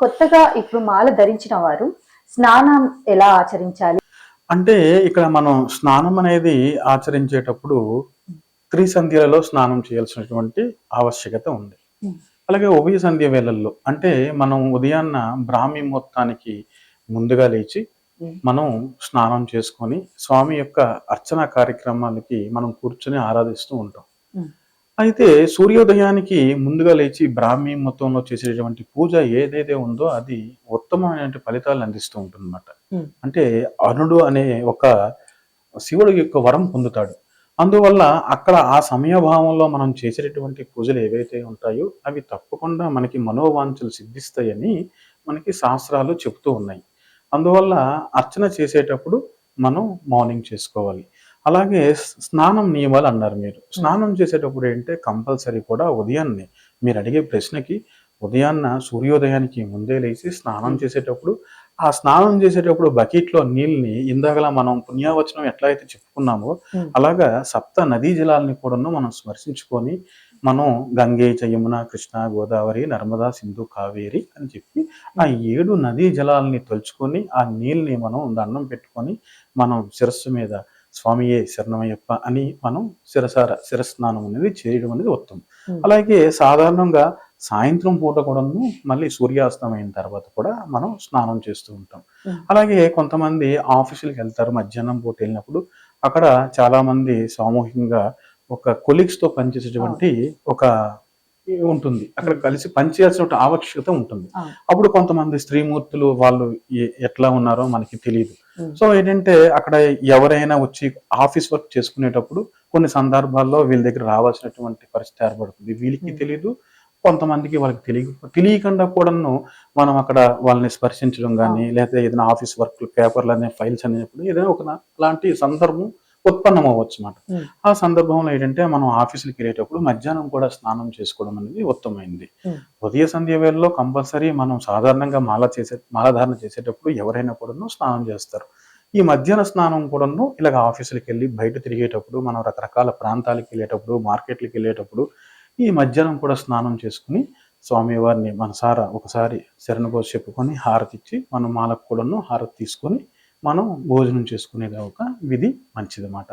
కొత్తగా ఇప్పుడు మాల ధరించిన వారు స్నానం ఎలా ఆచరించాలి అంటే ఇక్కడ మనం స్నానం అనేది ఆచరించేటప్పుడు త్రిసంధ్యలలో స్నానం చేయాల్సినటువంటి ఆవశ్యకత ఉంది. అలాగే ఉభయ సంధ్య వేళల్లో అంటే మనం ఉదయాన్న బ్రాహ్మీ ముహూర్తానికి ముందుగా లేచి. మనం స్నానం చేసుకొని స్వామి యొక్క అర్చన కార్యక్రమాలకి మనం కూర్చొని ఆరాధిస్తూ ఉంటాం. అయితే సూర్యోదయానికి ముందుగా లేచి బ్రాహ్మీ మొత్తంలో చేసేటువంటి పూజ ఏదైతే ఉందో అది ఉత్తమమైన ఫలితాలు అందిస్తూ ఉంటుందన్నమాట. అంటే అరుణుడు అనే ఒక శివుడు యొక్క వరం పొందుతాడు. అందువల్ల అక్కడ ఆ సమయభావంలో మనం చేసేటటువంటి పూజలు ఏవైతే ఉంటాయో అవి తప్పకుండా మనకి మనోవాంఛలు సిద్ధిస్తాయని మనకి శాస్త్రాలు చెబుతూ ఉన్నాయి. అందువల్ల అర్చన చేసేటప్పుడు మనం మార్నింగ్ చేసుకోవాలి. అలాగే స్నానం నియమాలు అన్నారు మీరు స్నానం చేసేటప్పుడు ఏంటంటే కంపల్సరీ కూడా ఉదయాన్నే మీరు అడిగే ప్రశ్నకి ఉదయాన్న సూర్యోదయానికి ముందే లేచి స్నానం చేసేటప్పుడు ఆ స్నానం చేసేటప్పుడు బకెట్లో నీళ్ళని ఇందాకలా మనం పుణ్యావచనం ఎట్లా అయితే చెప్పుకున్నామో. అలాగా సప్త నదీ జలాలని కూడాను మనం స్మరించుకొని మనం గంగే చ యమున కృష్ణ గోదావరి నర్మదా సింధు కావేరి అని చెప్పి ఆ ఏడు నదీ జలాలని తలుచుకొని ఆ నీళ్ళని మనం దండం పెట్టుకొని మనం శిరస్సు మీద స్వామియే శరణమయ్యప్ప అని మనం శిరసార శిరస్నానం అనేది చేయడం అనేది ఉత్తమం. అలాగే సాధారణంగా సాయంత్రం పూట కూడాను మళ్ళీ సూర్యాస్తమైన తర్వాత కూడా మనం స్నానం చేస్తూ ఉంటాం. అలాగే కొంతమంది ఆఫీసులకు వెళ్తారు మధ్యాహ్నం పూట వెళ్ళినప్పుడు అక్కడ చాలా మంది సామూహికంగా ఒక కొలీగ్స్తో పనిచేసేటువంటి ఒక ఉంటుంది అక్కడ కలిసి పనిచేయాల్సిన ఆవశ్యకత ఉంటుంది. అప్పుడు కొంతమంది స్త్రీమూర్తులు వాళ్ళు ఎట్లా ఉన్నారో మనకి తెలియదు. సో ఏంటంటే అక్కడ ఎవరైనా వచ్చి ఆఫీస్ వర్క్ చేసుకునేటప్పుడు కొన్ని సందర్భాల్లో వీళ్ళ దగ్గర రావాల్సినటువంటి పరిస్థితి ఏర్పడుతుంది వీళ్ళకి. తెలియదు కొంతమందికి వాళ్ళకి తెలియ తెలియకుండా కూడాను మనం అక్కడ వాళ్ళని స్పర్శించడం కానీ లేదా ఏదైనా ఆఫీస్ వర్క్ పేపర్లు అనే ఫైల్స్ అనేప్పుడు ఏదైనా ఒక అలాంటి సందర్భం ఉత్పన్నం అవ్వచ్చు అన్నమాట Hmm. ఆ సందర్భంలో ఏంటంటే మనం ఆఫీసులకి వెళ్ళేటప్పుడు మధ్యాహ్నం కూడా స్నానం చేసుకోవడం అనేది ఉత్తమైంది Hmm. ఉదయ సంధ్య వేళలో కంపల్సరీ మనం సాధారణంగా మాల చేసే మాలధారణ చేసేటప్పుడు ఎవరైనా కూడాను స్నానం చేస్తారు ఈ మధ్యాహ్న స్నానం కూడాను ఇలాగ ఆఫీసులకు వెళ్ళి బయట తిరిగేటప్పుడు మనం రకరకాల ప్రాంతాలకు వెళ్ళేటప్పుడు మార్కెట్లకు వెళ్ళేటప్పుడు ఈ మధ్యాహ్నం కూడా స్నానం చేసుకుని స్వామివారిని మనసారా ఒకసారి శరణకోసి చెప్పుకొని హారతి ఇచ్చి మనం మాలకు కూడాను హారతి తీసుకొని మనం భోజనం చేసుకునేది ఒక విధి మంచిదన్నమాట